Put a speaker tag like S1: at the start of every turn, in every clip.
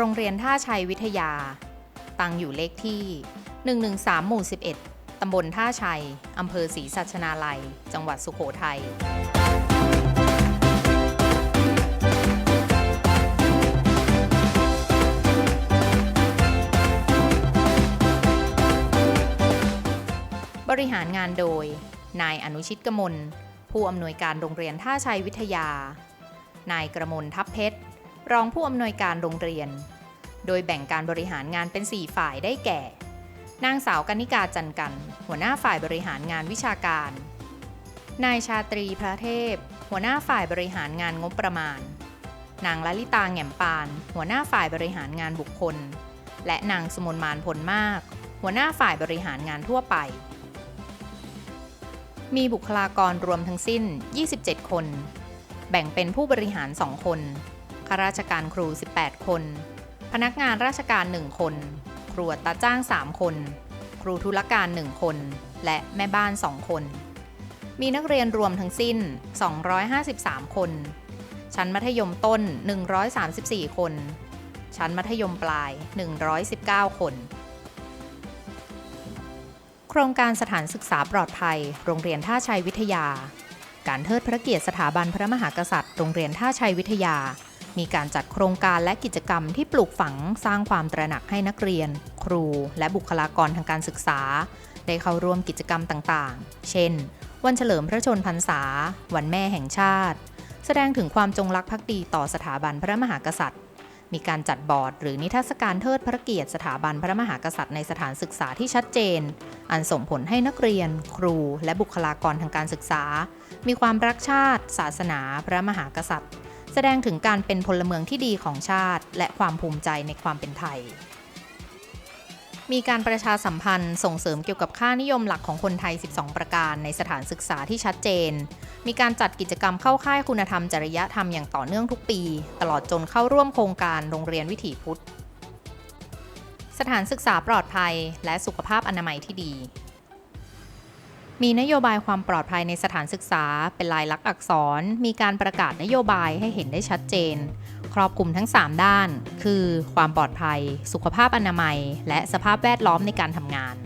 S1: โรงเรียนท่าชัยวิทยา ตั้งอยู่เลขที่ 113 หมู่ 11 ตำบลท่าชัย อำเภอศรีสัชนาลัย จังหวัดสุโขทัยบริหารงานโดย นายอนุชิตกมล ผู้อำนวยการโรงเรียนท่าชัยวิทยา นายกระมลทัพเพชร รองผู้อำนวยการโรงเรียน โดยแบ่งการบริหารงานเป็น 4 ฝ่ายได้แก่ นางสาวกนิกาจันกัน หัวหน้าฝ่ายบริหารงานวิชาการ นายชาตรีพระเทพ หัวหน้าฝ่ายบริหารงานงบประมาณ นางลลิตาแหง่มปาน หัวหน้าฝ่ายบริหารงานบุคคล และนางสมนมานผลมาก หัวหน้าฝ่ายบริหารงานทั่วไป มีบุคลากรรวมทั้งสิ้น 27 คน แบ่งเป็นผู้บริหาร 2 คน ข้าราชการครู 18 คน พนักงานราชการ 1 คน ครูอัตราจ้าง 3 คน ครูธุรการ 1 คน และแม่บ้าน 2 คน มีนักเรียนรวมทั้งสิ้น 253 คน ชั้นมัธยมต้น 134 คน ชั้นมัธยมปลาย 119 คนโครงการสถานศึกษาปลอดภัย โรงเรียนท่าชัยวิทยา การเทิดพระเกียรติสถาบันพระมหากษัตริย์ โรงเรียนท่าชัยวิทยา มีการจัดโครงการและกิจกรรมที่ปลูกฝังสร้างความตระหนักให้นักเรียน ครู และบุคลากรทางการศึกษา ได้เข้าร่วมกิจกรรมต่างๆ เช่น วันเฉลิมพระชนพรรษา วันแม่แห่งชาติ แสดงถึงความจงรักภักดีต่อสถาบันพระมหากษัตริย์ มีการจัดบอร์ด หรือนิทรรศการเทิดพระเกียรติสถาบันพระมหากษัตริย์ในสถานศึกษาที่ชัดเจน อันส่งผลให้นักเรียน ครู และบุคลากรทางการศึกษา มีความรักชาติ ศาสนา พระมหากษัตริย์ แสดงถึงการเป็นพลเมืองที่ดีของชาติ และความภูมิใจในความเป็นไทย มีการประชาสัมพันธ์ส่งเสริมเกี่ยวกับค่านิยมหลักของคนไทย 12 ประการในสถานศึกษาที่ชัดเจน มีการจัดกิจกรรมเข้าค่ายคุณธรรมจริยธรรมอย่างต่อเนื่องทุกปี ตลอดจนเข้าร่วมโครงการโรงเรียนวิถีพุทธ สถานศึกษาปลอดภัย และสุขภาพอนามัยที่ดี มีนโยบายความปลอดภัยในสถานศึกษา เป็นลายลักษณ์อักษร มีการประกาศนโยบายให้เห็นได้ชัดเจน ครอบคลุมทั้ง 3 ด้าน คือความปลอดภัย สุขภาพอนามัย และสภาพแวดล้อมในการทำงาน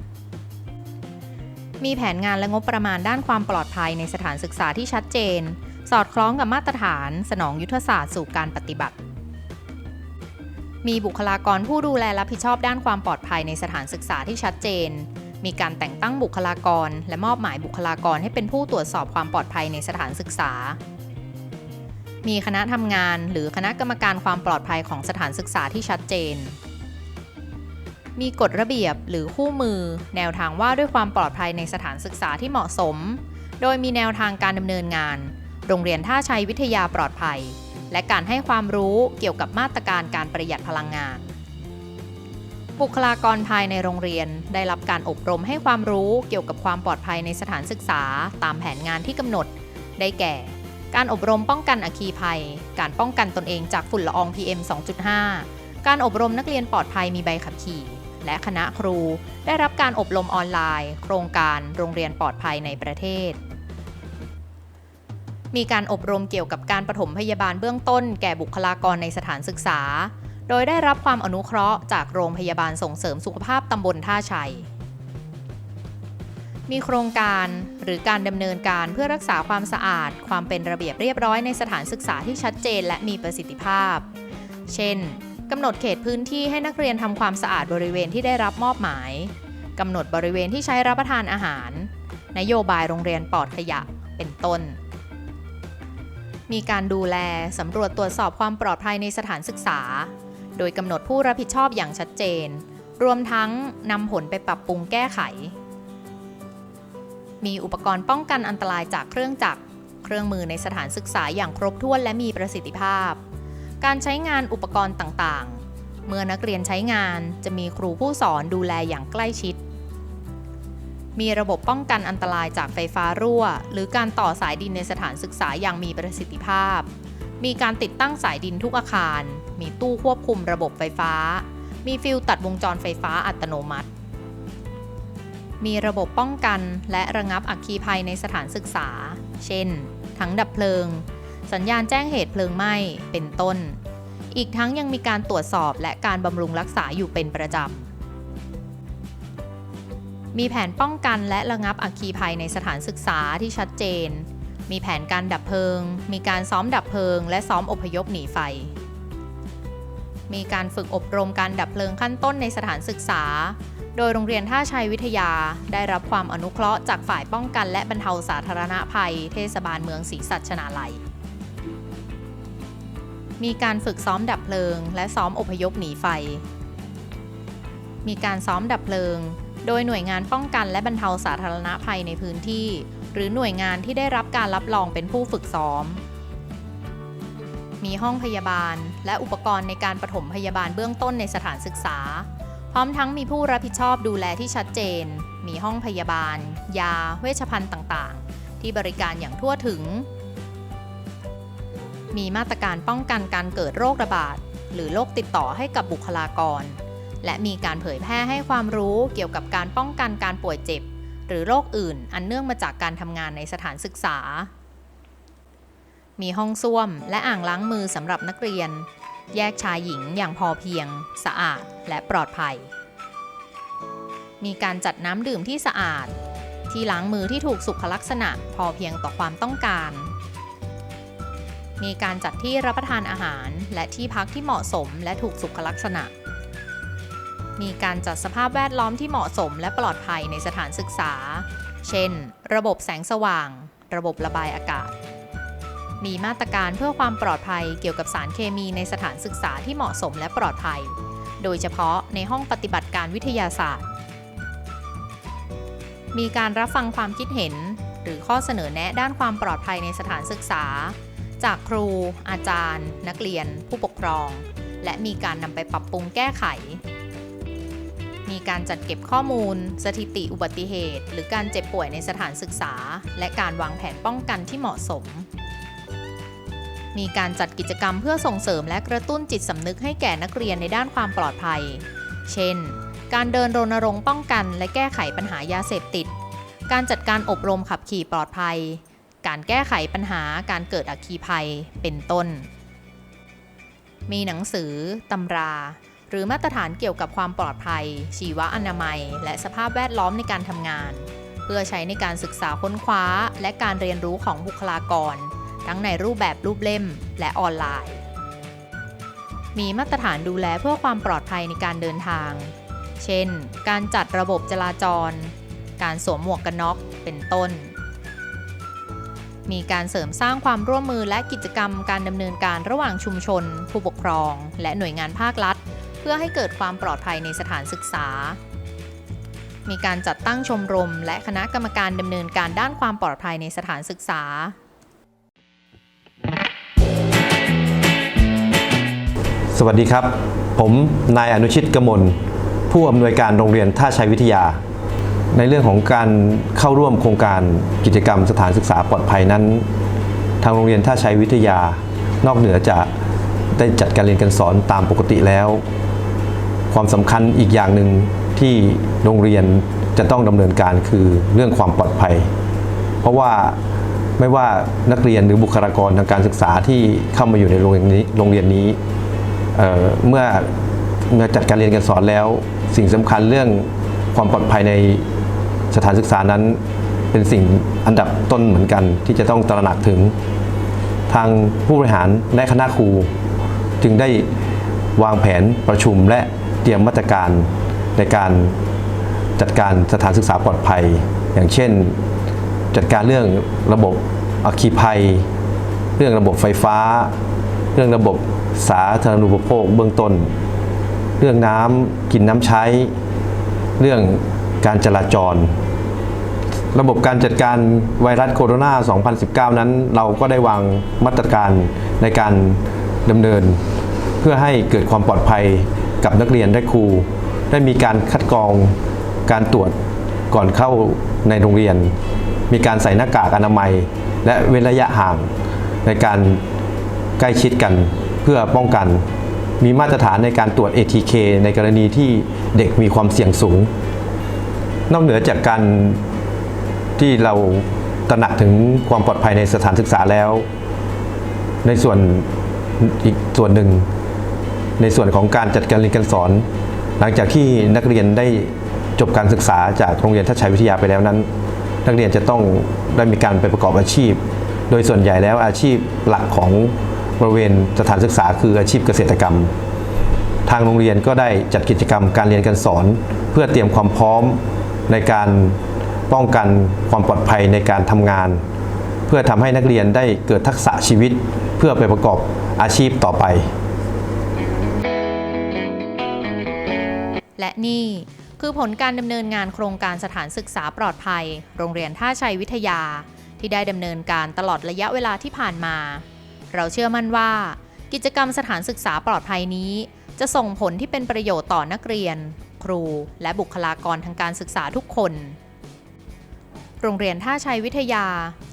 S1: มีแผนงานและงบประมาณด้านความปลอดภัยในสถานศึกษาที่ชัดเจน สอดคล้องกับมาตรฐาน สนองยุทธศาสตร์สู่การปฏิบัติ มีบุคลากรผู้ดูแลรับผิดชอบด้านความปลอดภัยในสถานศึกษาที่ชัดเจน มีการแต่งตั้งบุคลากร และมอบหมายบุคลากรให้เป็นผู้ตรวจสอบความปลอดภัยในสถานศึกษา มีคณะทำงานหรือคณะกรรมการความปลอดภัยของสถานศึกษาที่ชัดเจน มีกฎระเบียบหรือคู่มือ แนวทางว่าด้วยความปลอดภัยในสถานศึกษาที่เหมาะสม โดยมีแนวทางการดำเนินงาน โรงเรียนท่าชัยวิทยาปลอดภัย และการให้ความรู้เกี่ยวกับมาตรการการประหยัดพลังงาน บุคลากรภายในโรงเรียน ได้รับการอบรมให้ความรู้เกี่ยวกับความปลอดภัยในสถานศึกษา ตามแผนงานที่กำหนด ได้แก่ การอบรมป้องกันอัคคีภัย การป้องกันตนเองจากฝุ่นละออง PM 2.5 การอบรมนักเรียนปลอดภัยมีใบขับขี่ และคณะครู ได้รับการอบรมออนไลน์ โครงการโรงเรียนปลอดภัยในประเทศมีการอบรมเกี่ยวกับการปฐมพยาบาลเบื้องต้นแก่บุคลากรในสถานศึกษา โดยได้รับความอนุเคราะห์จากโรงพยาบาลส่งเสริมสุขภาพตำบลท่าชัย มีโครงการหรือการดำเนินการเพื่อรักษาความสะอาด ความเป็นระเบียบเรียบร้อยในสถานศึกษาที่ชัดเจนและมีประสิทธิภาพ เช่นกำหนดเขตพื้นที่ให้นักเรียนทำความสะอาดบริเวณที่ได้รับมอบหมายกำหนดบริเวณที่ใช้รับประทานอาหาร นโยบายโรงเรียนปลอดขยะเป็นต้น มีการดูแลสำรวจตรวจสอบความปลอดภัยในสถานศึกษา โดยกำหนดผู้รับผิดชอบอย่างชัดเจน รวมทั้งนำผลไปปรับปรุงแก้ไข มีอุปกรณ์ป้องกันอันตรายจากเครื่องจักร เครื่องมือในสถานศึกษาอย่างครบถ้วนและมีประสิทธิภาพ การใช้งานอุปกรณ์ต่างๆ เมื่อนักเรียนใช้งานจะมีครูผู้สอนดูแลอย่างใกล้ชิด มีระบบป้องกันอันตรายจากไฟฟ้ารั่ว หรือการต่อสายดินในสถานศึกษาอย่างมีประสิทธิภาพ มีการติดตั้งสายดินทุกอาคาร มีตู้ควบคุมระบบไฟฟ้า มีฟิลตัดวงจรไฟฟ้าอัตโนมัติ มีระบบป้องกันและระงับอัคคีภัยในสถานศึกษา เช่นทั้งดับเพลิง สัญญาณแจ้งเหตุเพลิงไหม้ เป็นต้น อีกทั้งยังมีการตรวจสอบและการบำรุงรักษาอยู่เป็นประจำ มีแผนป้องกันและระงับอัคคีภัยในสถานศึกษาที่ชัดเจน มีแผนการดับเพลิง มีการซ้อมดับเพลิง และซ้อมอพยพหนีไฟ มีการฝึกอบรมการดับเพลิงขั้นต้นในสถานศึกษา โดยโรงเรียนท่าชัยวิทยาได้รับความอนุเคราะห์จากฝ่ายป้องกันและบรรเทาสาธารณภัย เทศบาลเมืองศรีสัชนาลัย มีการฝึกซ้อมดับเพลิง และซ้อมอพยพหนีไฟ มีการซ้อมดับเพลิง โดยหน่วยงานป้องกันและบรรเทาสาธารณภัยในพื้นที่ หรือหน่วยงานที่ได้รับการรับรองเป็นผู้ฝึกซ้อม มีห้องพยาบาล และอุปกรณ์ในการปฐมพยาบาลเบื้องต้นในสถานศึกษา พร้อมทั้งมีผู้รับผิดชอบดูแลที่ชัดเจน มีห้องพยาบาล ยา เวชภัณฑ์ต่างๆ ที่บริการอย่างทั่วถึง มีมาตรการป้องกันการเกิดโรคระบาด หรือโรคติดต่อให้กับบุคลากรและมีการเผยแพร่ให้ความรู้เกี่ยวกับการป้องกันการป่วยเจ็บ หรือโรคอื่น อันเนื่องมาจากการทำงานในสถานศึกษา มีห้องส้วมและอ่างล้างมือสำหรับนักเรียน แยกชายหญิงอย่างพอเพียง สะอาดและปลอดภัย มีการจัดน้ำดื่มที่สะอาด ที่ล้างมือที่ถูกสุขลักษณะพอเพียงต่อความต้องการ มีการจัดที่รับประทานอาหาร และที่พักที่เหมาะสมและถูกสุขลักษณะ มีการจัดสภาพแวดล้อมที่เหมาะสมและปลอดภัยในสถานศึกษา เช่น ระบบแสงสว่าง ระบบระบายอากาศ มีมาตรการเพื่อความปลอดภัยเกี่ยวกับสารเคมีในสถานศึกษาที่เหมาะสมและปลอดภัย โดยเฉพาะในห้องปฏิบัติการวิทยาศาสตร์ มีการรับฟังความคิดเห็น หรือข้อเสนอแนะด้านความปลอดภัยในสถานศึกษา จากครู อาจารย์ นักเรียน ผู้ปกครองและมีการนำไปปรับปรุงแก้ไข มีการจัดเก็บข้อมูล สถิติอุบัติเหตุ หรือการเจ็บป่วยในสถานศึกษา และการวางแผนป้องกันที่เหมาะสม มีการจัดกิจกรรมเพื่อส่งเสริมและกระตุ้นจิตสำนึกให้แก่นักเรียนในด้านความปลอดภัย เช่น การเดินรณรงค์ป้องกัน และแก้ไขปัญหายาเสพติด การจัดการอบรมขับขี่ปลอดภัย การแก้ไขปัญหาการเกิดอัคคีภัย เป็นต้น มีหนังสือตำรา หรือมาตรฐานเกี่ยวกับความปลอดภัย ชีวอนามัย และสภาพแวดล้อมในการทำงาน เพื่อใช้ในการศึกษาค้นคว้า และการเรียนรู้ของบุคลากร ทั้งในรูปแบบรูปเล่ม และออนไลน์ มีมาตรฐานดูแลเพื่อความปลอดภัยในการเดินทาง เช่น การจัดระบบจราจร การสวมหมวกกันน็อก เป็นต้นมีการเสริมสร้างความร่วมมือและกิจกรรมการดำเนินการระหว่างชุมชน ผู้ปกครอง และหน่วยงานภาครัฐ เพื่อให้เกิดความปลอดภัยในสถานศึกษา มีการจัดตั้งชมรม และคณะกรรมการดำเนินการด้านความปลอดภัยในสถานศึกษา
S2: สวัสดีครับ ผมนายอนุชิตกมล ผู้อำนวยการโรงเรียนท่าชัยวิทยา ในเรื่องของการเข้าร่วมโครงการกิจกรรมสถานศึกษาปลอดภัยนั้น ทางโรงเรียนท่าชัยวิทยา นอกเหนือจากได้จัดการเรียนการสอนตามปกติแล้ว ความสำคัญอีกอย่างหนึ่งที่โรงเรียนจะต้องดำเนินการคือเรื่องความปลอดภัย เพราะว่าไม่ว่านักเรียนหรือบุคลากรทางการศึกษาที่เข้ามาอยู่ในโรงเรียนนี้โรงเรียนนี้เเมื่อเมื่อจัดการเรียนการสอนแล้ว สิ่งสำคัญเรื่องความปลอดภัยในสถานศึกษานั้น เป็นสิ่งอันดับต้นเหมือนกันที่จะต้องตระหนักถึง ทางผู้บริหารและคณะครู จึงได้วางแผนประชุมและ เตรียมมาตรการในการจัดการสถานศึกษาปลอดภัย อย่างเช่น จัดการเรื่องระบบอัคคีภัย เรื่องระบบไฟฟ้า เรื่องระบบสาธารณูปโภคเบื้องต้น เรื่องน้ำกินน้ำใช้ เรื่องการจราจร ระบบการจัดการไวรัสโคโรนา 2019 นั้น เราก็ได้วางมาตรการในการดำเนิน เพื่อให้เกิดความปลอดภัย กับนักเรียนและครู ได้มีการคัดกรองการตรวจก่อนเข้าในโรงเรียน มีการใส่หน้ากากอนามัย และเว้นระยะห่างในการใกล้ชิดกันเพื่อป้องกัน มีมาตรฐานในการตรวจ ATK ในกรณีที่เด็กมีความเสี่ยงสูง นอกเหนือจากการที่เราตระหนักถึงความปลอดภัยในสถานศึกษาแล้ว ในส่วนอีกส่วนหนึ่ง ในส่วนของการจัดการเรียนการสอน หลังจากที่นักเรียนได้จบการศึกษาจากโรงเรียนทัชชัยวิทยาไปแล้วนั้น นักเรียนจะต้องได้มีการไปประกอบอาชีพ โดยส่วนใหญ่แล้วอาชีพหลักของบริเวณสถานศึกษาคืออาชีพเกษตรกรรม ทางโรงเรียนก็ได้จัดกิจกรรมการเรียนการสอน เพื่อเตรียมความพร้อมในการป้องกันความปลอดภัยในการทำงาน เพื่อทำให้นักเรียนได้เกิดทักษะชีวิต เพื่อไปประกอบอาชีพต่อไป
S1: และนี่คือผลการดำเนินงานโครงการสถานศึกษาปลอดภัย โรงเรียนท่าชัยวิทยา ที่ได้ดำเนินการตลอดระยะเวลาที่ผ่านมา เราเชื่อมั่นว่า กิจกรรมสถานศึกษาปลอดภัยนี้ จะส่งผลที่เป็นประโยชน์ต่อนักเรียน ครู และบุคลากรทางการศึกษาทุกคน โรงเรียนท่าชัยวิทยา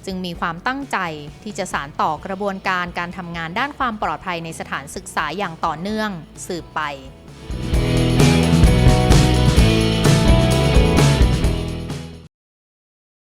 S1: จึงมีความตั้งใจที่จะสานต่อกระบวนการการทำงานด้านความปลอดภัยในสถานศึกษาอย่างต่อเนื่อง สืบไป